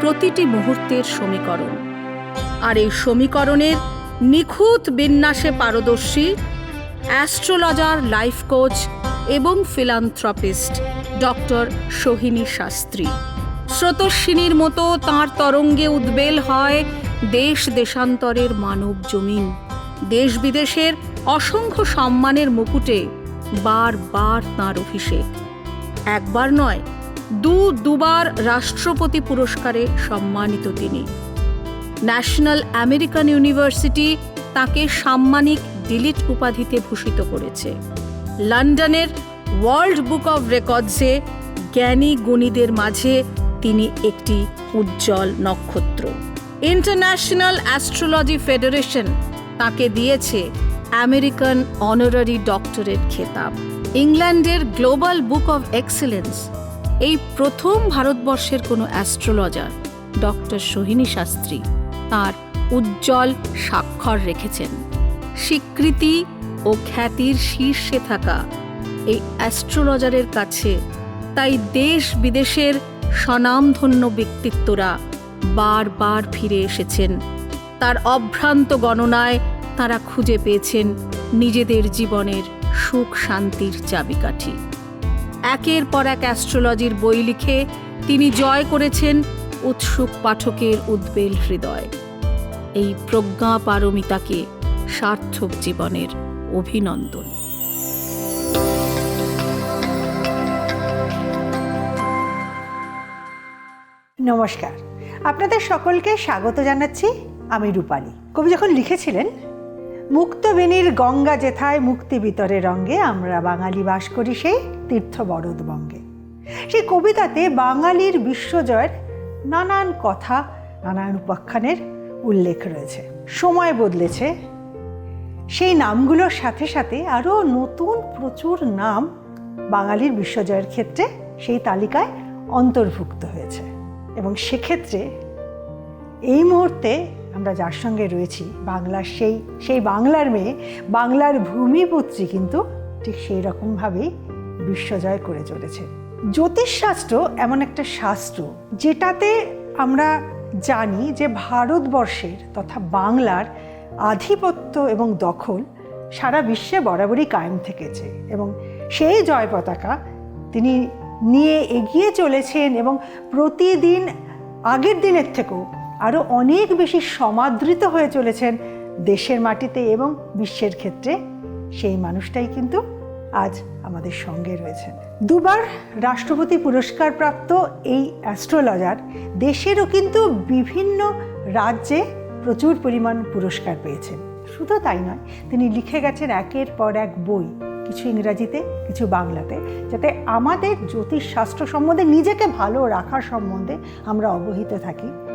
প্রতিটি মুহূর্তের সমীকরণ। আর এই সমীকরণের নিখুঁত বিন্যাসে পারদর্শী অ্যাস্ট্রোলজার, লাইফ কোচ এবং ফিলান্থ্রপিস্ট ডক্টর সোহিনী শাস্ত্রী। স্রোতস্বিনীর মতো তাঁর তরঙ্গে উদ্বেল হয় দেশ দেশান্তরের মানব জমিন। দেশ বিদেশের অসংখ্য সম্মানের মুকুটে বারবার তাঁর অভিষেক। একবার নয় দু দুবার রাষ্ট্রপতি পুরস্কারে সম্মানিত তিনি। ন্যাশনাল আমেরিকান ইউনিভার্সিটি তাকে সাম্মানিক ডিলিট উপাধিতে ভূষিত করেছে। লন্ডনের ওয়ার্ল্ড বুক অব রেকর্ডসে জ্ঞানী গুণীদের মাঝে তিনি একটি উজ্জ্বল নক্ষত্র। ইন্টারন্যাশনাল অ্যাস্ট্রোলজি ফেডারেশন তাকে দিয়েছে আমেরিকান অনারারি ডক্টরেট খেতাব। ইংল্যান্ডের গ্লোবাল বুক অব এক্সেলেন্স এই প্রথম ভারতবর্ষের কোনো অ্যাস্ট্রোলজার, ডক্টর সোহিনী শাস্ত্রী, তার উজ্জ্বল স্বাক্ষর রেখেছেন। স্বীকৃতি ও খ্যাতির শীর্ষে থাকা এই অ্যাস্ট্রোলজারের কাছে তাই দেশ বিদেশের স্বনামধন্য ব্যক্তিত্বরা বারবার ফিরে এসেছেন। তার অভ্রান্ত গণনায় তারা খুঁজে পেয়েছেন নিজেদের জীবনের সুখ শান্তির চাবিকাঠি। একের পর এক অ্যাস্ট্রোলজির বই লিখে তিনি জয় করেছেন উৎসুক পাঠকের উদ্বেল হৃদয়। এই প্রজ্ঞা পারমিতাকে সার্থক জীবনের অভিনন্দন। নমস্কার। আপনাদের সকলকে স্বাগত জানাচ্ছি আমি রূপালী। কবি যখন লিখেছিলেন মুক্তবেণীর গঙ্গা যেথায় মুক্তি বিতরে রঙ্গে, আমরা বাঙালি বাস করি সেই তীর্থ বরদবঙ্গে সেই কবিতাতে বাঙালির বিশ্বজয়ের নানান কথা, নানান উপাখ্যানের উল্লেখ রয়েছে। সময় বদলেছে, সেই নামগুলোর সাথে সাথে আরও নতুন প্রচুর নাম বাঙালির বিশ্বজয়ের ক্ষেত্রে সেই তালিকায় অন্তর্ভুক্ত হয়েছে। এবং সেক্ষেত্রে এই মুহূর্তে আমরা যার সঙ্গে রয়েছি, বাংলার সেই সেই বাংলার মেয়ে, বাংলার ভূমিপুত্রী কিন্তু ঠিক সেই রকমভাবেই বিশ্বজয় করে চলেছে। জ্যোতিষশাস্ত্র এমন একটা শাস্ত্র যেটাতে আমরা জানি যে ভারতবর্ষের তথা বাংলার আধিপত্য এবং দখল সারা বিশ্বে বরাবরই কায়েম থেকেছে এবং সেই জয় পতাকা তিনি নিয়ে এগিয়ে চলেছেন এবং প্রতিদিন আগের দিনের থেকেও আরও অনেক বেশি সমাদৃত হয়ে চলেছেন দেশের মাটিতে এবং বিশ্বের ক্ষেত্রে। সেই মানুষটাই কিন্তু আজ আমাদের সঙ্গে রয়েছেন। দুবার রাষ্ট্রপতি পুরস্কার প্রাপ্ত এই অ্যাস্ট্রোলজার দেশেরও কিন্তু বিভিন্ন রাজ্যে প্রচুর পরিমাণ পুরস্কার পেয়েছেন। শুধু তাই নয়, তিনি লিখে গেছেন একের পর এক বই, কিছু ইংরাজিতে, কিছু বাংলাতে, যাতে আমাদের জ্যোতিষশাস্ত্র সম্বন্ধে, নিজেকে ভালো রাখার সম্বন্ধে আমরা অবহিত থাকি।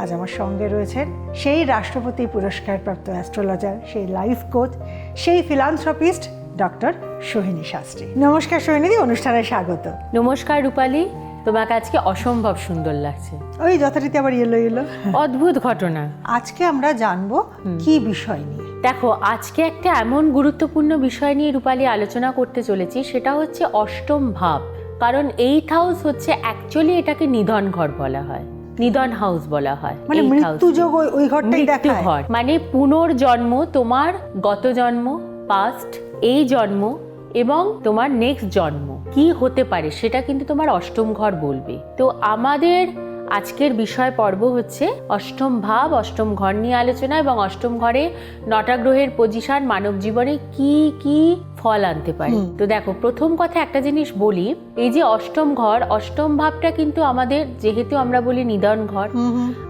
আজ আমার সঙ্গে রয়েছেন সেই রাষ্ট্রপতি পুরস্কারপ্রাপ্ত অ্যাস্ট্রোলজার সেই লাইফ কোচ সেই ফিলান্থ্রপিস্ট ডক্টর সোহিনী শাস্ত্রী। নমস্কার সোহিনীদি অনুষ্ঠানে স্বাগত। নমস্কার রূপালী তোমাকে আজকে অসম্ভব সুন্দর লাগছে। ওই যথারীতি আবার এলো এলো। অদ্ভুত ঘটনা। আজকে আমরা জানব কি বিষয় নিয়ে? দেখো আজকে একটা এমন গুরুত্বপূর্ণ বিষয় নিয়ে রূপালী আলোচনা করতে চলেছি সেটা হচ্ছে অষ্টম ভাব। কারণ এইট হাউস হচ্ছে অ্যাকচুয়ালি এটাকে নিধন ঘর বলা হয়। নিধন হাউস বলা হয়। মানে eighth house মৃত্যু যোগ ওই- ঘরটাই দেখায়। ঘর। মানে পুনর্জন্ম তোমার গত জন্ম পাস্ট এই জন্ম এবং তোমার নেক্সট জন্ম। কি হতে পারে সেটা কিন্তু তোমার অষ্টম ঘর বলবে। তো আমাদের আজকের বিষয় পর্ব হচ্ছে অষ্টম ভাব অষ্টম ঘর নিয়ে আলোচনা এবং অষ্টম ঘরে নটা গ্রহের পজিশন মানব জীবনে কি কি ফল আনতে পারে। তো দেখো প্রথম কথা একটা জিনিস বলি এই যে অষ্টম ঘর অষ্টম ভাবটা কিন্তু আমাদের যেহেতু আমরা বলি নিধন ঘর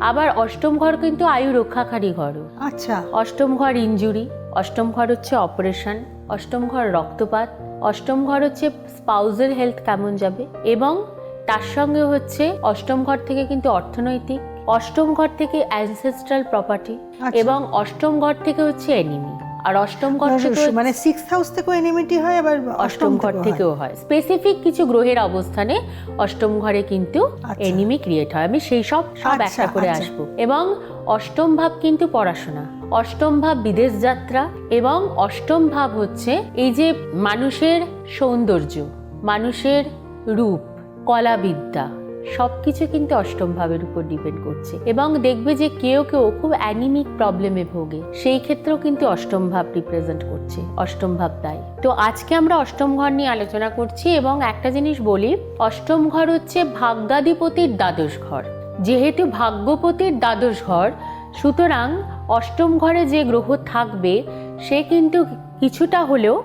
আবার অষ্টম ঘর কিন্তু আয়ু রক্ষাকারী ঘরও। আচ্ছা। অষ্টম ঘর ইনজুরি অষ্টম ঘর হচ্ছে অপারেশন অষ্টম ঘর রক্তপাত অষ্টম ঘর হচ্ছে স্পাউজের হেলথ কেমন যাবে এবং তার সঙ্গে হচ্ছে অষ্টম ঘর থেকে কিন্তু অর্থনৈতিক অষ্টম ঘর থেকে অ্যানসেস্ট্রাল প্রপার্টি আচ্ছা। এবং অষ্টম ঘর থেকে হচ্ছে এনিমি আর অষ্টম ঘর থেকে মানে সিক্স হাউস থেকেও এনিমিটি হয় আবার অষ্টম ঘর থেকেও হয়। স্পেসিফিক কিছু গ্রহের অবস্থানে অষ্টম ঘরে কিন্তু আচ্ছা। এনিমি ক্রিয়েট হয়। আমি সেই সব সব আচ্ছা, একটা করে আচ্ছা। আসব। এবং অষ্টম ভাব কিন্তু পড়াশোনা। অষ্টম ভাব বিদেশ যাত্রা এবং অষ্টম ভাব হচ্ছে এই যে মানুষের সৌন্দর্য মানুষের রূপ কলাবিদ্যা। সব কিছু কিন্তু অষ্টম ভাবের উপর ডিপেন্ড করছে। এবং দেখবে যে কেউ কেউ খুব অ্যানিমিক প্রবলেমে ভোগে, সেই ক্ষেত্রেও কিন্তু অষ্টম ভাব রিপ্রেজেন্ট করছে, অষ্টম ভাব দায়ী তো আজকে আমরা অষ্টম ঘর নিয়ে আলোচনা করছি এবং একটা জিনিস বলি, অষ্টম ঘর হচ্ছে ভাগ্যাধিপতির দ্বাদশ ঘর। যেহেতু ভাগ্যপতির দ্বাদশ ঘর, সুতরাং অষ্টম ঘরে যে গ্রহ থাকবে, সে কিন্তু কিছুটা হলেও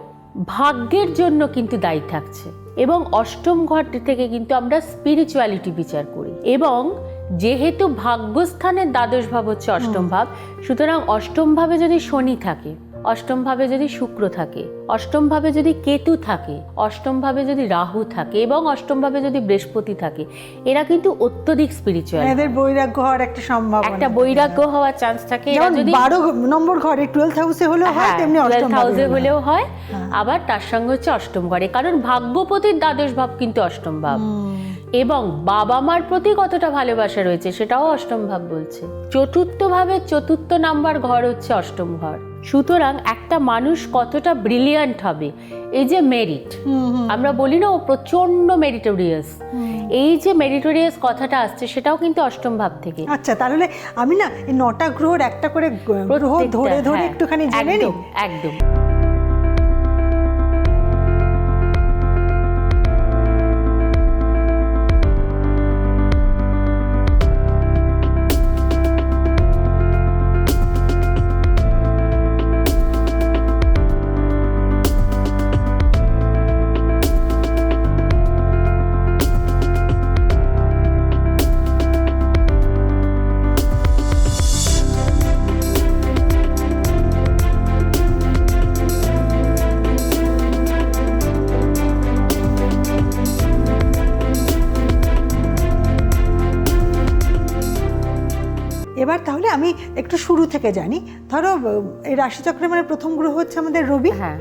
ভাগ্যের জন্য কিন্তু দায়ী থাকছে। এবং অষ্টম ঘর থেকে কিন্তু আমরা স্পিরিচুয়ালিটি বিচার করি। এবং যেহেতু ভাগ্যস্থানের দ্বাদশ ভাব হচ্ছে অষ্টম ভাব সুতরাং অষ্টম ভাবে যদি শনি থাকে অষ্টম ভাবে যদি শুক্র থাকে অষ্টম ভাবে যদি কেতু থাকে অষ্টম ভাবে যদি রাহু থাকে এবং অষ্টম ভাবে যদি বৃহস্পতি থাকে এরা কিন্তু অত্যধিক স্পিরিচুয়াল এদের বৈরাগ্য হওয়ার একটা সম্ভাবনা। একটা বৈরাগ্য হওয়ার চান্স থাকে এরা যদি বারো নম্বর ঘরে টুয়েলভ হাউসে হলেও হয় হ্যাঁ, তেমনি অষ্টম 12th হাউসে হলেও হয়। হ্যাঁ। আবার তার সঙ্গে হচ্ছে অষ্টম ঘরে কারণ ভাগ্যপতির দ্বাদশ ভাব কিন্তু অষ্টম ভাব। এবং বাবা মার প্রতি কতটা ভালোবাসা রয়েছে সেটাও অষ্টম ভাব বলছে। চতুর্থ ভাবে চতুর্থ নাম্বার ঘর হচ্ছে অষ্টম ঘর। সুতরাং একটা মানুষ কতটা ব্রিলিয়ান্ট হবে এই যে মেরিট আমরা বলি না ও প্রচণ্ড মেরিটোরিয়াস এই যে মেরিটোরিয়াস কথাটা আসছে সেটাও কিন্তু অষ্টম ভাব থেকে। আচ্ছা তাহলে আমি না নটা গ্রহর একটা করে গ্রহ ধরে ধরে হ্যাঁ, একটুখানি জেনে নিই। একদম একদম। একটু শুরু থেকে জানি। ধরো এই রাশিচক্রের মানে প্রথম গ্রহ হচ্ছে আমাদের রবি। হ্যাঁ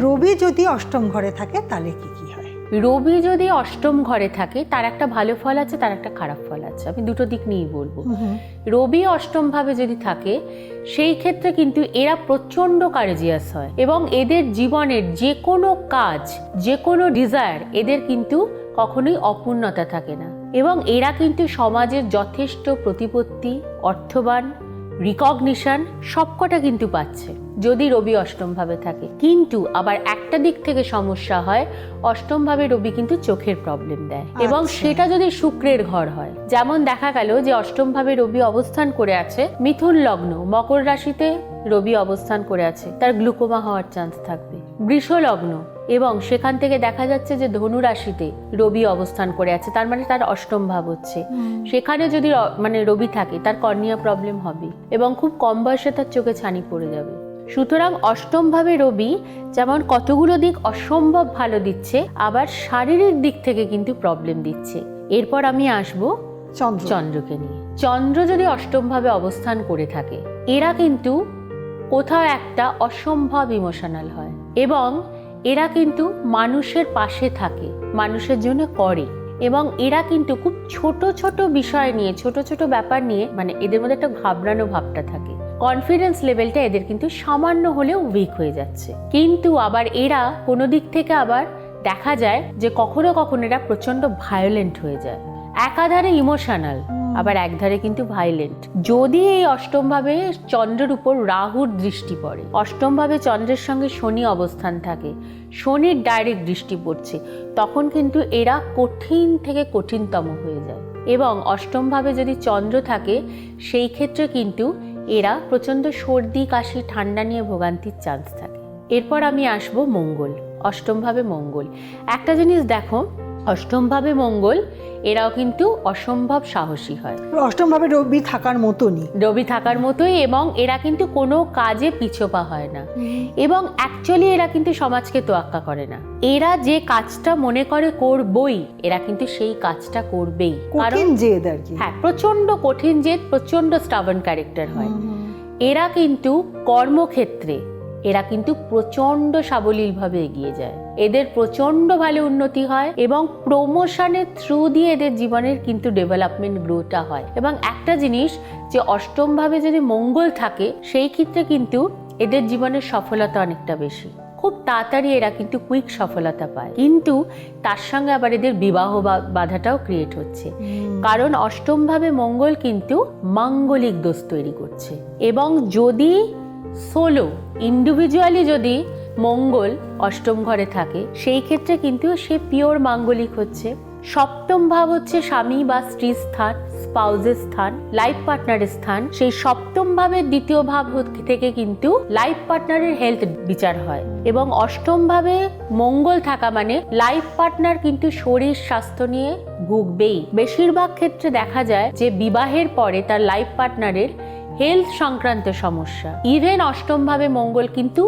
রবি যদি অষ্টম ঘরে থাকে তাহলে কি কি হয়? রবি যদি অষ্টম ঘরে থাকে তার একটা ভালো ফল আছে তার একটা খারাপ ফল আছে। আমি দুটো দিক নিয়েই বলব। রবি অষ্টম ভাবে যদি থাকে সেই ক্ষেত্রে কিন্তু এরা প্রচণ্ড কারেজিয়াস হয় এবং এদের জীবনের যে কোনো কাজ যে কোনো ডিজায়ার এদের কিন্তু কখনোই অপূর্ণতা থাকে না। এবং এরা কিন্তু সমাজের যথেষ্ট প্রতিপত্তি অর্থবান রিকগনিশন সবকটা কিন্তু পাচ্ছে। যদি রবি অষ্টমভাবে থাকে কিন্তু আবার একটা দিক থেকে সমস্যা হয় অষ্টমভাবে রবি কিন্তু চোখের প্রবলেম দেয়। এবং আচ্ছা। সেটা যদি শুক্রের ঘর হয় যেমন দেখা গেল যে অষ্টমভাবে রবি অবস্থান করে আছে মিথুন লগ্ন মকর রাশিতে রবি অবস্থান করে আছে তার গ্লুকোমা হওয়ার চান্স থাকবে। বৃষ লগ্ন এবং সেখান থেকে দেখা যাচ্ছে যে ধনু রাশিতে রবি অবস্থান করে আছে তার মানে তার অষ্টম ভাব হচ্ছে। সেখানে যদি মানে রবি থাকে তার কর্নিয়া প্রবলেম হবে এবং খুব কম বয়সে তার চোখে ছানি পড়ে যাবে। সুতরাং অষ্টম ভাবে রবি যেমন কতগুলো দিক অসম্ভব ভালো দিচ্ছে আবার শারীরিক দিক থেকে কিন্তু প্রবলেম দিচ্ছে। এরপর আমি আসব চন্দ্র। চন্দ্রকে নিয়ে। চন্দ্র যদি অষ্টম ভাবে অবস্থান করে থাকে এরা কিন্তু কোথাও একটা অসম্ভব ইমোশনাল হয় এবং এরা কিন্তু মানুষের পাশে থাকে, মানুষের জন্য করে। এবং এরা কিন্তু খুব ছোট ছোট বিষয় নিয়ে, ছোট ছোট ব্যাপার নিয়ে মানে এদের মধ্যে একটা ঘাবড়ানো ভাবটা থাকে। কনফিডেন্স লেভেলটা এদের কিন্তু সামান্য হলেও উইক হয়ে যাচ্ছে। কিন্তু আবার এরা কোনো দিক থেকে আবার দেখা যায় যে কখনো কখনো এরা প্রচণ্ড ভায়োলেন্ট হয়ে যায়। একাধারে ইমোশনাল আবার একধারে কিন্তু ভাইলেন্ট। যদি এই অষ্টম ভাবে চন্দ্রের উপর রাহুর দৃষ্টি পড়ে অষ্টম ভাবে চন্দ্রের সঙ্গে শনি অবস্থান থাকে, শনির ডাইরেক্ট দৃষ্টি পড়ছে, তখন কিন্তু এরা কঠিন থেকে কঠিনতম হয়ে যায়। এবং অষ্টম ভাবে যদি চন্দ্র থাকে, সেই ক্ষেত্রে কিন্তু এরা প্রচণ্ড সর্দি, কাশি, ঠান্ডা নিয়ে ভোগান্তির চান্স থাকে। এরপর আমি আসব মঙ্গল অষ্টম ভাবে মঙ্গল। একটা জিনিস দেখো অষ্টমভাবে মঙ্গল এরাও কিন্তু অসম্ভব সাহসী হয়। অষ্টমভাবে রবি থাকার মতনই। রবি থাকার মতোই এবং এরা কিন্তু কোনো কাজে পিছোপা হয় না। এবং অ্যাকচুয়ালি এরা কিন্তু সমাজকে তোয়াক্কা করে না। এরা যে কাজটা মনে করে করবই এরা কিন্তু সেই কাজটা করবেই। কারণ কঠিন জেদ আর কি। হ্যাঁ প্রচণ্ড কঠিন জেদ প্রচণ্ড স্টাবন ক্যারেক্টার হয়। এরা কিন্তু কর্মক্ষেত্রে এরা কিন্তু প্রচণ্ড সাবলীলভাবে এগিয়ে যায়। এদের প্রচণ্ড ভালো উন্নতি হয় এবং প্রমোশনের থ্রু দিয়ে এদের জীবনের কিন্তু ডেভেলপমেন্ট গ্রোটা হয়। এবং একটা জিনিস যে অষ্টমভাবে যদি মঙ্গল থাকে সেই ক্ষেত্রে কিন্তু এদের জীবনের সফলতা অনেকটা বেশি। খুব তাড়াতাড়ি এরা কিন্তু কুইক সফলতা পায়। কিন্তু তার সঙ্গে আবার এদের বিবাহ বা- বাধাটাও ক্রিয়েট হচ্ছে। কারণ অষ্টমভাবে মঙ্গল কিন্তু মাঙ্গলিক দোষ তৈরি করছে। এবং যদি সোলো ইন্ডিভিজুয়ালি যদি মঙ্গল অষ্টম ঘরে থাকে, সেই ক্ষেত্রে কিন্তু সে পিওর মাঙ্গলিক হচ্ছে। সপ্তম ভাব হচ্ছে স্বামী বা স্ত্রীর স্থান স্পাউজের স্থান লাইফ পার্টনারের স্থান। সেই সপ্তম ভাবের দ্বিতীয় ভাব থেকে কিন্তু লাইফ পার্টনারের হেলথ বিচার হয়। এবং অষ্টম ভাবে মঙ্গল থাকা মানে লাইফ পার্টনার কিন্তু শরীর, স্বাস্থ্য নিয়ে ভুগবেই। বেশিরভাগ ক্ষেত্রে দেখা যায় যে বিবাহের পরে তার লাইফ পার্টনারের হেলথ সংক্রান্ত সমস্যা। ইভেন অষ্টম ভাবে মঙ্গল কিন্তু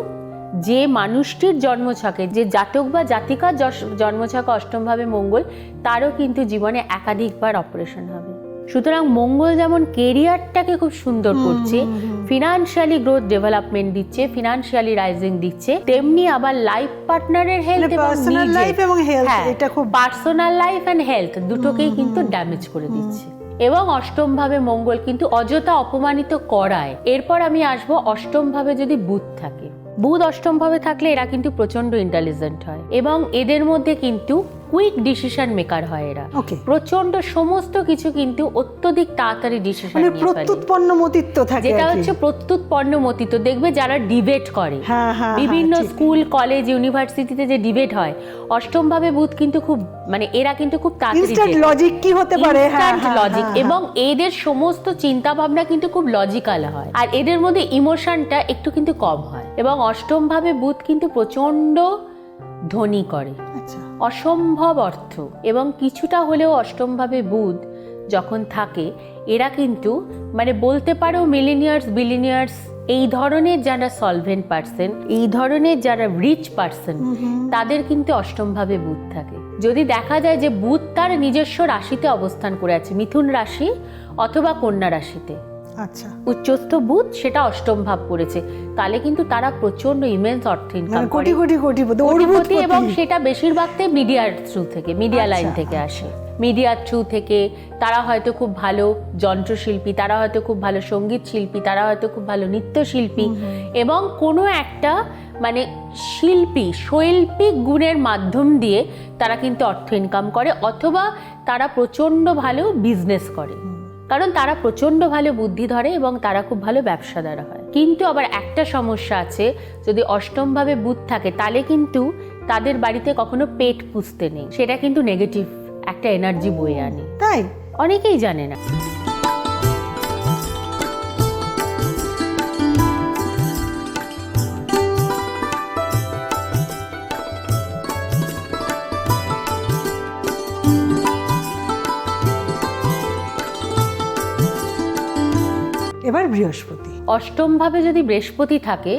যে মানুষটির জন্মছকে যে জাতক বা জাতিকার জন্মছকে অষ্টমভাবে মঙ্গল তারও কিন্তু জীবনে একাধিকবার অপারেশন হবে। সুতরাং মঙ্গল যেমন কেরিয়ারটাকে খুব সুন্দর করছে ফিনান্সিয়ালি গ্রোথ ডেভেলপমেন্ট দিচ্ছে ফিনান্সিয়ালি রাইজিং দিচ্ছে তেমনি আবার লাইফ পার্টনারের হেলথ পার্সোনাল লাইফ এবং হেলথ হ্যাঁ, এটা খুব পার্সোনাল লাইফ অ্যান্ড হেলথ দুটোকেই কিন্তু ড্যামেজ করে দিচ্ছে। এবং অষ্টম ভাবে মঙ্গল কিন্তু অযথা অপমানিত করায়। এরপর আমি আসব অষ্টম ভাবে যদি বুধ থাকে। বুধ অষ্টম ভাবে থাকলে এরা কিন্তু প্রচণ্ড ইন্টেলিজেন্ট হয়। এবং এদের মধ্যে কিন্তু কুইক ডিসিশন মেকার হয় এরা। প্রচণ্ড সমস্ত কিছু কিন্তু অত্যধিক তাড়াতাড়ি ডিসিশন মানে প্রত্যুৎপন্ন মতিত্ব থাকে যেটা হচ্ছে প্রত্যুৎ পণ্যমতিত দেখবে যারা ডিবেট করে। হ্যাঁ হ্যাঁ বিভিন্ন হ্যাঁ, স্কুল কলেজ ইউনিভার্সিটিতে যে ডিবেট হয় অষ্টম ভাবে বুধ কিন্তু খুব মানে এরা কিন্তু খুব তাড়াতাড়ি লজিক কি হতে পারে? হ্যাঁ লজিক এবং এদের সমস্ত চিন্তা ভাবনা কিন্তু খুব লজিক্যাল হয়। আর এদের মধ্যে ইমোশনটা একটু কিন্তু কম হয়। এবং অষ্টম ভাবে বুধ কিন্তু প্রচণ্ড ধনী করে। অসম্ভব অর্থ এবং কিছুটা হলেও অষ্টমভাবে বুধ যখন থাকে এরা কিন্তু মানে বলতে পারো মিলিনিয়ার্স বিলিনিয়ার্স এই ধরনের যারা সলভেন্ট পার্সন এই ধরনের যারা রিচ পার্সন তাদের কিন্তু অষ্টমভাবে বুধ থাকে। যদি দেখা যায় যে বুধ তার নিজস্ব রাশিতে অবস্থান করে আছে মিথুন রাশি অথবা কন্যা রাশিতে আচ্ছা। উচ্চস্থ বুধ সেটা অষ্টম ভাব পড়েছে তাহলে কিন্তু তারা প্রচণ্ড ইমেন্স অর্থ ইনকাম মানে কোটি কোটি কোটি কোটিপতি এবং সেটা বেশিরভাগটাই মিডিয়ার থ্রু থেকে মিডিয়া লাইন আচ্ছা, থেকে আসে। মিডিয়ার থ্রু থেকে তারা হয়তো খুব ভালো যন্ত্রশিল্পী তারা হয়তো খুব ভালো সংগীত শিল্পী তারা হয়তো খুব ভালো নৃত্যশিল্পী এবং কোনো একটা মানে শিল্পী শৈল্পিক গুণের মাধ্যম দিয়ে তারা কিন্তু অর্থ ইনকাম করে অথবা তারা প্রচণ্ড ভালো বিজনেস করে। কারণ তারা প্রচণ্ড ভালো বুদ্ধি ধরে এবং তারা খুব ভালো ব্যবসাদার হয়। কিন্তু আবার একটা সমস্যা আছে যদি অষ্টমভাবে বুধ থাকে তাহলে কিন্তু তাদের বাড়িতে কখনো পেট পুষতে নেই। সেটা কিন্তু নেগেটিভ একটা এনার্জি বয়ে আনে। তাই? অনেকেই জানে না। বৃহস্পতি। অষ্টমভাবে যদি বৃহস্পতি থাকে,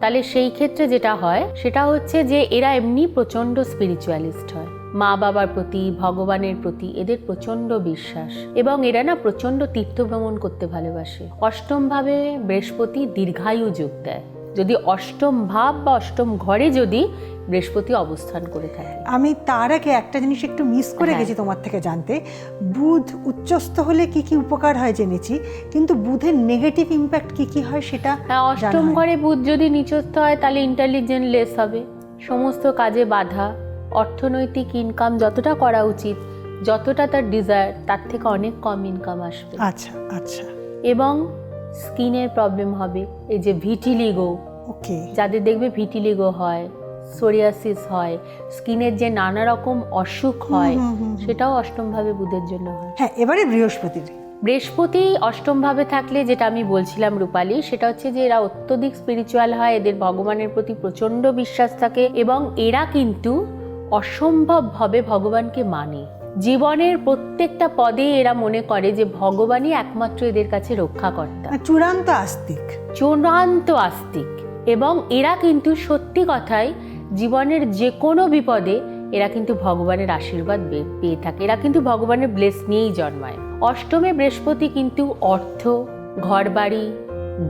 তাহলে সেই ক্ষেত্রে যেটা হয়, সেটা হচ্ছে যে এরা এমনি প্রচণ্ড স্পিরিচুয়ালিস্ট হয়। মা বাবার প্রতি, ভগবানের প্রতি এদের প্রচণ্ড বিশ্বাস এবং এরা না প্রচণ্ড তীর্থ ভ্রমণ করতে ভালোবাসে। অষ্টমভাবে বৃহস্পতি দীর্ঘায়ু যোগ দেয়। যদি অষ্টম ভাব বা অষ্টম ঘরে যদি বৃহস্পতি অবস্থান করে থাকে। আমি তার আগে একটা জিনিস একটু মিস করে হ্যাঁ। গেছি তোমার থেকে জানতে। বুধ উচ্চস্থ হলে কি কি উপকার হয় জেনেছি কিন্তু বুধের নেগেটিভ ইম্প্যাক্ট কি কি হয় সেটা অষ্টম ঘরে বুধ যদি নিচস্থ হয় তাহলে ইন্টেলিজেন্ট লেস হবে। সমস্ত কাজে বাধা অর্থনৈতিক ইনকাম যতটা করা উচিত যতটা তার ডিজায়ার তার থেকে অনেক কম ইনকাম আসবে। আচ্ছা আচ্ছা। এবং স্কিনের প্রবলেম হবে এই যে ভিটিলিগো ওকে যাদের দেখবে ভিটিলিগো হয় সোরিয়াসিস হয় স্কিনের যে নানা রকম অসুখ হয়। সেটাও অষ্টমভাবে বুধের জন্য হয়। হ্যাঁ এবারে বৃহস্পতির বৃহস্পতি অষ্টমভাবে থাকলে যেটা আমি বলছিলাম রূপালী সেটা হচ্ছে যে এরা অত্যধিক স্পিরিচুয়াল হয় এদের ভগবানের প্রতি প্রচণ্ড বিশ্বাস থাকে এবং এরা কিন্তু অসম্ভবভাবে ভগবানকে মানে। জীবনের প্রত্যেকটা পদে এরা মনে করে যে ভগবানই একমাত্র এদের কাছে রক্ষাকর্তা। আর চূড়ান্ত আস্তিক। চূড়ান্ত আস্তিক। এবং এরা কিন্তু সত্যি কথাই জীবনের যে কোনো বিপদে এরা কিন্তু ভগবানের আশীর্বাদ বে- পেয়ে থাকে। এরা কিন্তু ভগবানের ব্লেস নিয়েই জন্মায়। অষ্টমে বৃহস্পতি কিন্তু অর্থ ঘরবাড়ি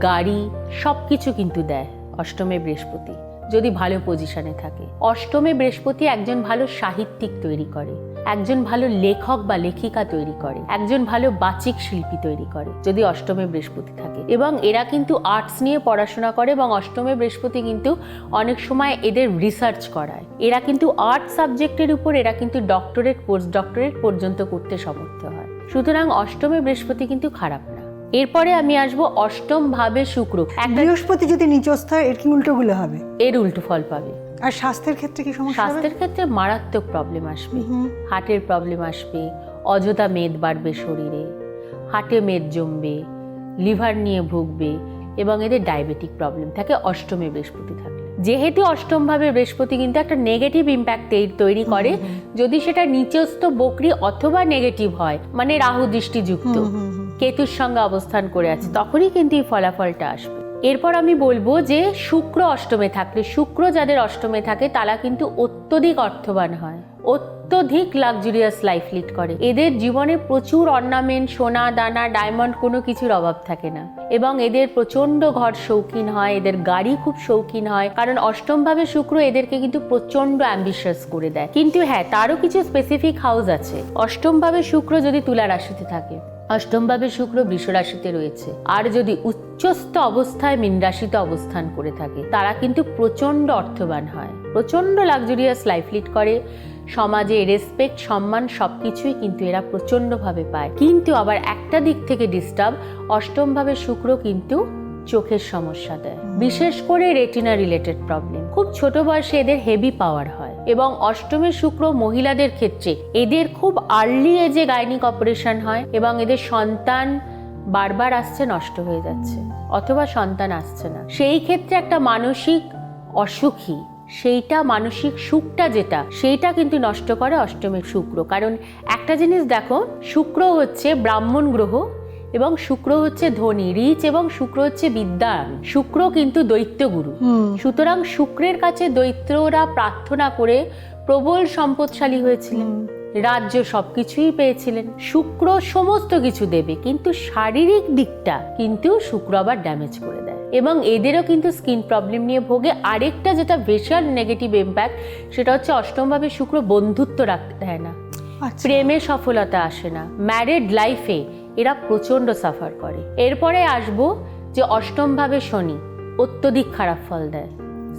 গাড়ি সব কিছু কিন্তু দেয় অষ্টমে বৃহস্পতি যদি ভালো পজিশনে থাকে। অষ্টমে বৃহস্পতি একজন ভালো সাহিত্যিক তৈরি করে। একজন ভালো লেখক বা লেখিকা তৈরি করে একজন ভালো বাচিক শিল্পী তৈরি করে যদি অষ্টমে বৃহস্পতি থাকে। এবং এরা কিন্তু আর্টস নিয়ে পড়াশোনা করে এবং অষ্টমে বৃহস্পতি কিন্তু অনেক সময় এদের রিসার্চ করায়। এরা কিন্তু আর্ট সাবজেক্টের উপর এরা কিন্তু ডক্টরেট পোস্ট ডক্টরেট পর্যন্ত করতে সমর্থ হয়। সুতরাং অষ্টমে বৃহস্পতি কিন্তু খারাপ না। এরপরে আমি আসব অষ্টম ভাবে শুক্র। বৃহস্পতি যদি নিচস্থ হয় এর কি উল্টোগুলো হবে? এর উল্টো ফল পাবে। আর স্বাস্থ্যের ক্ষেত্রে কি সমস্যা স্বাস্থ্যের ক্ষেত্রে মারাত্মক প্রবলেম আসবে। হার্টের প্রবলেম আসবে অযথা মেদ বাড়বে শরীরে হার্টে মেদ জমবে লিভার নিয়ে ভুগবে এবং এদের ডায়াবেটিক প্রবলেম থাকে অষ্টমে বৃহস্পতি থাকে। যেহেতু অষ্টমভাবে বৃহস্পতি কিন্তু একটা নেগেটিভ ইম্প্যাক্ট তৈরি করে। যদি সেটা নিচস্থ বকরি অথবা নেগেটিভ হয় মানে রাহু দৃষ্টিযুক্ত। কেতুর সঙ্গে অবস্থান করে আছে তখনই কিন্তু এই ফলাফলটা আসবে। এরপর আমি বলব যে শুক্র অষ্টমে থাকলে, শুক্র যাদের অষ্টমে থাকে, তারা কিন্তু অত্যধিক অর্থবান হয়। অত্যধিক লাক্সুরিয়াস লাইফ লিড করে। এদের জীবনে প্রচুর অর্নামেন্ট সোনা, দানা ডায়মন্ড কোনো কিছুর অভাব থাকে না। এবং এদের প্রচণ্ড ঘর শৌখিন হয়, এদের গাড়ি খুব শৌখিন হয়। কারণ অষ্টমভাবে শুক্র এদেরকে কিন্তু প্রচণ্ড অ্যাম্বিশাস করে দেয়। কিন্তু হ্যাঁ তারও কিছু স্পেসিফিক হাউস আছে। অষ্টমভাবে শুক্র যদি তুলা রাশিতে থাকে অষ্টমভাবে শুক্র বৃষ রাশিতে রয়েছে। আর যদি উচ্চস্থ অবস্থায় মীন রাশিতে অবস্থান করে থাকে, তারা কিন্তু প্রচণ্ড অর্থবান হয়। প্রচণ্ড লাক্সুরিয়াস লাইফ লিড করে। সমাজে রেসপেক্ট সম্মান সবকিছুই কিন্তু এরা প্রচন্ডভাবে পায়। কিন্তু আবার একটা দিক থেকে ডিস্টার্ব অষ্টমভাবে শুক্র কিন্তু চোখের সমস্যা দেয়। বিশেষ করে রেটিনা রিলেটেড প্রবলেম খুব ছোট বয়সে এদের হেভি পাওয়ার হয়। এবং অষ্টমী শুক্র মহিলাদের ক্ষেত্রে। এদের খুব আর্লি এজে গাইনিক অপারেশন হয় এবং এদের সন্তান বারবার আসছে, নষ্ট হয়ে যাচ্ছে, অথবা সন্তান আসছে না। সেই ক্ষেত্রে একটা মানসিক অসুখী, সেইটা মানসিক সুখটা যেটা, সেইটা কিন্তু নষ্ট করে অষ্টমের শুক্র। কারণ একটা জিনিস দেখো, শুক্র হচ্ছে ব্রাহ্মণ গ্রহ এবং শুক্র হচ্ছে ধনী রিচ এবং শুক্র হচ্ছে বিদ্যান শুক্র কিন্তু দৈত্যগুরু। হুম। সুতরাং শুক্রের কাছে দৈত্যরা প্রার্থনা করে প্রবল সম্পদশালী হয়েছিলেন। রাজ্য সবকিছুই পেয়েছিলেন। শুক্র সমস্ত কিছু দেবে কিন্তু শারীরিক দিকটা কিন্তু শুক্র আবার ড্যামেজ করে দেয়। এবং এদেরও কিন্তু স্কিন প্রবলেম নিয়ে ভোগে। আরেকটা যেটা ভীষণ নেগেটিভ ইম্প্যাক্ট সেটা হচ্ছে অষ্টমভাবে শুক্র বন্ধুত্ব রাখতে দেয় না। আচ্ছা। প্রেমে সফলতা আসে না। ম্যারিড লাইফে এরা প্রচণ্ড সাফার করে। এরপরে আসব যে অষ্টমভাবে শনি অত্যধিক খারাপ ফল দেয়।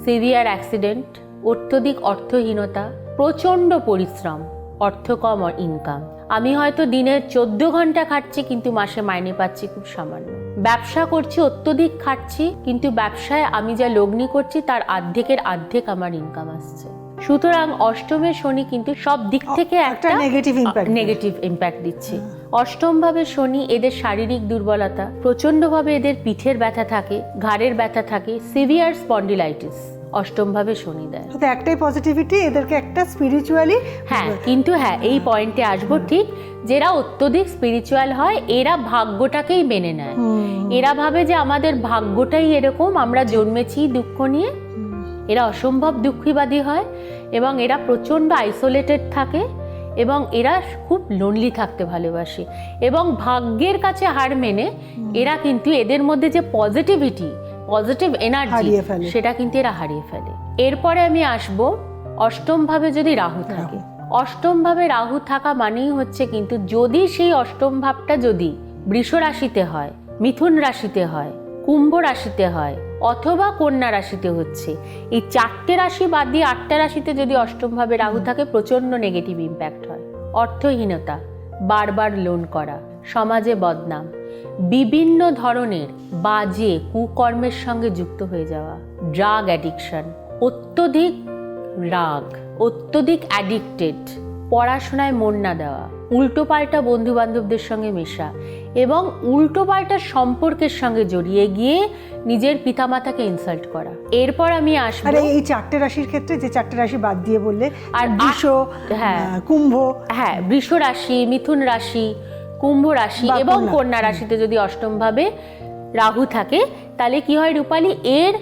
সিভিয়ার অ্যাক্সিডেন্ট অত্যধিক অর্থহীনতা প্রচণ্ড পরিশ্রম অর্থ কম ইনকাম আমি হয়তো দিনে চোদ্দ ঘণ্টা খাটছি কিন্তু মাসে মাইনে পাচ্ছি খুব সামান্য। ব্যবসা করছি অত্যধিক খাটছি কিন্তু ব্যবসায় আমি যা লগ্নি করছি তার অর্ধেকের অর্ধেক আমার ইনকাম আসছে। সুতরাং অষ্টমের শনি কিন্তু সব দিক থেকে একটা impact দেয়। নেগেটিভ ইম্প্যাক্ট দিচ্ছে। অষ্টম ভাবে শনি এদের শারীরিক দুর্বলতা প্রচন্ডভাবে এদের পিঠের ব্যথা থাকে ঘাড়ের ব্যথা থাকে সিভিয়ার স্পন্ডিলাইটিস অষ্টম ভাবে শনি দেয়। তো একটাই পজিটিভিটি এদেরকে একটা স্পিরিচুয়ালি হ্যাঁ কিন্তু হ্যাঁ এই পয়েন্টে আসব ঠিক যেরা অত্যধিক স্পিরিচুয়াল হয় এরা ভাগ্যটাকেই মেনে নেয়। এরা ভাবে যে আমাদের ভাগ্যটাই এরকম আমরা জন্মেছি দুঃখ নিয়ে। এরা অসম্ভব দুঃখীবাদী হয় এবং এরা প্রচণ্ড আইসোলেটেড থাকে। এবং এরা খুব লোনলি থাকতে ভালোবাসে। এবং ভাগ্যের কাছে হার মেনে এরা কিন্তু এদের মধ্যে যে পজিটিভিটি পজিটিভ এনার্জি সেটা কিন্তু এরা হারিয়ে ফেলে। এরপরে আমি আসব অষ্টম ভাবে যদি রাহু থাকে। অষ্টম ভাবে রাহু থাকা মানেই হচ্ছে কিন্তু যদি সেই অষ্টম ভাবটা যদি বৃষ রাশিতে হয় মিথুন রাশিতে হয় কুম্ভ রাশিতে হয় অথবা কন্যা রাশিতে হচ্ছে। এই চারটে রাশি বাদ দিয়ে আটটা রাশিতে যদি অষ্টম ভাবে রাহু থাকে প্রচণ্ড নেগেটিভ ইম্প্যাক্ট হয়। অর্থহীনতা, বারবার লোন করা, সমাজে বদনাম, বিভিন্ন ধরনের বাজে কুকর্মের সঙ্গে যুক্ত হয়ে যাওয়া ড্রাগ অ্যাডিকশন অত্যধিক রাগ, অত্যধিক অ্যাডিক্টেড পড়াশোনায় মন না দেওয়া, উল্টোপাল্টা বন্ধু বান্ধবদের সঙ্গে মেশা এবং উল্টো পাল্টা সম্পর্কের সঙ্গে জড়িয়ে গিয়ে নিজের পিতামাতাকে ইনসাল্ট করা। এরপর আমি আসব আর এই চারটে রাশির ক্ষেত্রে যে চারটে রাশি বাদ দিয়ে বললে আর বৃষ হ্যাঁ। কুম্ভ। হ্যাঁ বৃষ রাশি মিথুন রাশি কুম্ভ রাশি এবং কন্যা। কন্যা রাশিতে যদি অষ্টম ভাবে রাহু থাকে তাহলে কি হয় রূপালী? এর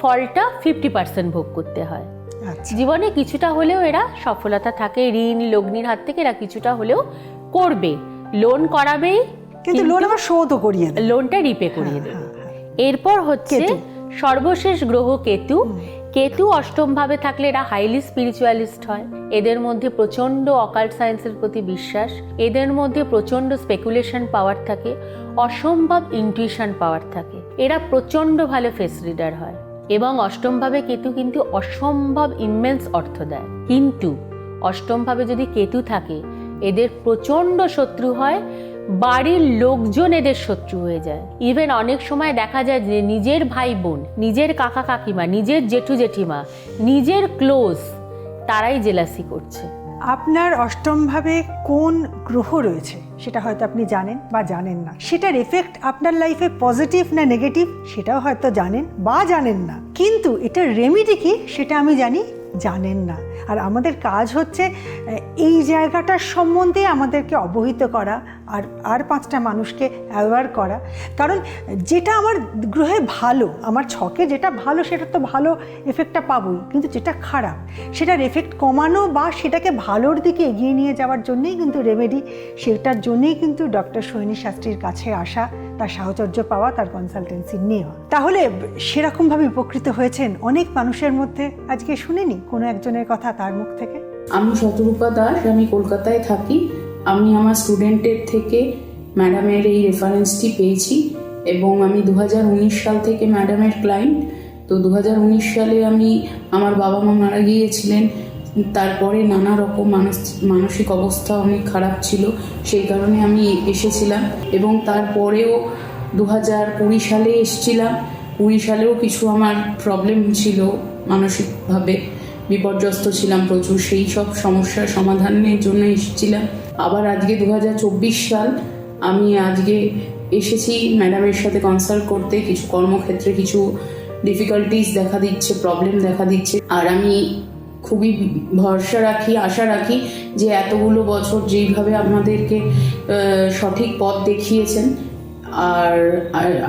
ফলটা ফিফটি পার্সেন্ট ভোগ করতে হয়। আচ্ছা। জীবনে কিছুটা হলেও এরা সফলতা থাকে ঋণ লগ্নির হাত থেকে এরা কিছুটা হলেও করবে। লোন করাবেই কিন্তু লোন আবার শোধও করিয়ে লোনটা রিপে করিয়ে হ্যাঁ, দেবে। হ্যাঁ, এরপর হচ্ছে সর্বশেষ গ্রহ কেতু। কেতু অষ্টম ভাবে থাকলে এরা হাইলি স্পিরিচুয়ালিস্ট হয়। এদের মধ্যে প্রচণ্ড অকাল্ট সায়েন্সের প্রতি বিশ্বাস। এদের মধ্যে প্রচণ্ড স্পেকুলেশন পাওয়ার থাকে। অসম্ভব ইনটিউশন পাওয়ার থাকে। এরা প্রচণ্ড ভালো ফেস রিডার হয়। এবং অষ্টম ভাবে কেতু কিন্তু অসম্ভব ইমেন্স অর্থ দেয়। কিন্তু অষ্টম ভাবে যদি কেতু থাকে এদের প্রচণ্ড শত্রু হয় বাড়ির লোকজন এদের শত্রু হয়ে যায়। ইভেন অনেক সময় দেখা যায় যে নিজের ভাই বোন, নিজের কাকা কাকিমা, নিজের জেঠু জেঠিমা, নিজের ক্লোজ তারাই জেলাসি করছে। আপনার অষ্টম ভাবে কোন গ্রহ রয়েছে? সেটা হয়তো আপনি জানেন বা জানেন না। সেটার এফেক্ট আপনার লাইফে পজিটিভ না নেগেটিভ সেটাও হয়তো জানেন বা জানেন না। কিন্তু এটার রেমিডি কি? সেটা আমি জানি, জানেন না। আর আমাদের কাজ হচ্ছে এই জায়গাটার সম্বন্ধে আমাদেরকে অবহিত করা আর আর পাঁচটা মানুষকে অ্যাওয়ার করা। কারণ যেটা আমার গ্রহে ভালো, আমার ছকে যেটা ভালো, সেটা তো ভালো এফেক্টটা পাবোই। কিন্তু যেটা খারাপ, সেটার এফেক্ট কমানো বা সেটাকে ভালোর দিকে এগিয়ে নিয়ে যাওয়ার জন্যেই কিন্তু রেমেডি সেটার জন্যেই কিন্তু ডক্টর সৈনী শাস্ত্রীর কাছে আসা, তার সাহচর্য পাওয়া, তার কনসালটেন্সি নেওয়া। তাহলে সেরকমভাবে উপকৃত হয়েছেন অনেক মানুষের মধ্যে? আজকে শুনিনি কোনো একজনের কথা তার মুখ থেকে? আমি শতরূপা দাস, আমি কলকাতায় থাকি। আমি আমার স্টুডেন্টের থেকে ম্যাডামের এই রেফারেন্সটি পেয়েছি এবং আমি দু হাজার উনিশ সাল থেকে ম্যাডামের ক্লায়েন্ট তো দু হাজার উনিশ সালে আমি আমার বাবা মা মারা গিয়েছিলেন। তারপরে নানা রকম মানস- মানসিক অবস্থা অনেক খারাপ ছিল, সেই কারণে আমি এসেছিলাম এবং তারপরেও দু হাজার কুড়ি সালে এসেছিলাম। কুড়ি সালেও কিছু আমার প্রবলেম ছিল মানসিকভাবে। বিপর্যস্ত ছিলাম প্রচুর, সেই সব সমস্যার সমাধানের জন্য এসেছিলাম। আবার আজকে দু হাজার চব্বিশ সাল আমি আজকে এসেছি ম্যাডামের সাথে কনসাল্ট করতে, কিছু কর্মক্ষেত্রে কিছু ডিফিকাল্টিস দেখা দিচ্ছে প্রবলেম দেখা দিচ্ছে। আর আমি খুবই ভরসা রাখি, আশা রাখি যে এতগুলো বছর যেইভাবে আমাদেরকে সঠিক পথ দেখিয়েছেন আর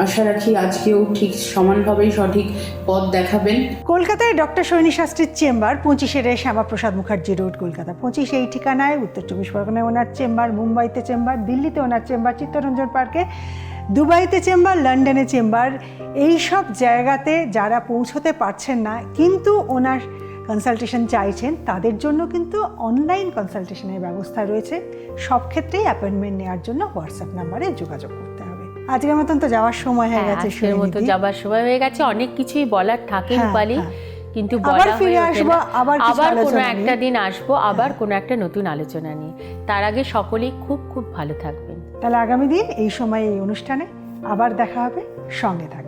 আশা রাখি আজকেও ঠিক সমানভাবেই সঠিক পথ দেখাবেন। কলকাতায় ডক্টর সৈনী শাস্ত্রীর চেম্বার, পঁচিশের শ্যামাপ্রসাদ মুখার্জি রোড, কলকাতা। পঁচিশ এই ঠিকানায়, উত্তর চব্বিশ পরগনায় ওনার চেম্বার, মুম্বাইতে চেম্বার, দিল্লিতে ওনার চেম্বার, চিত্তরঞ্জন পার্কে, দুবাইতে চেম্বার, লন্ডনে চেম্বার। এই সব জায়গাতে যারা পৌঁছতে পারছেন না, কিন্তু ওনার কনসালটেশন চাইছেন, তাদের জন্য কিন্তু অনলাইন কনসালটেশনের ব্যবস্থা রয়েছে। সব ক্ষেত্রেই অ্যাপয়েন্টমেন্ট নেওয়ার জন্য হোয়াটসঅ্যাপ নাম্বারে যোগাযোগ হবে আজকের মতন তো যাওয়ার সময় হয়ে হ্যাঁ, গেছে আজকের মতো যাওয়ার সময় হয়ে গেছে অনেক কিছুই বলার থাকে হ্যাঁ, রূপালী হ্যাঁ। কিন্তু আবার ফিরে হয়ে আসব, আবার আবার কোনো একটা দিন আসব আবার কোনো একটা নতুন আলোচনা নিয়ে। তার আগে সকলেই খুব খুব ভালো থাকবেন। তাহলে আগামী দিন এই সময় এই অনুষ্ঠানে আবার দেখা হবে সঙ্গে থাকবে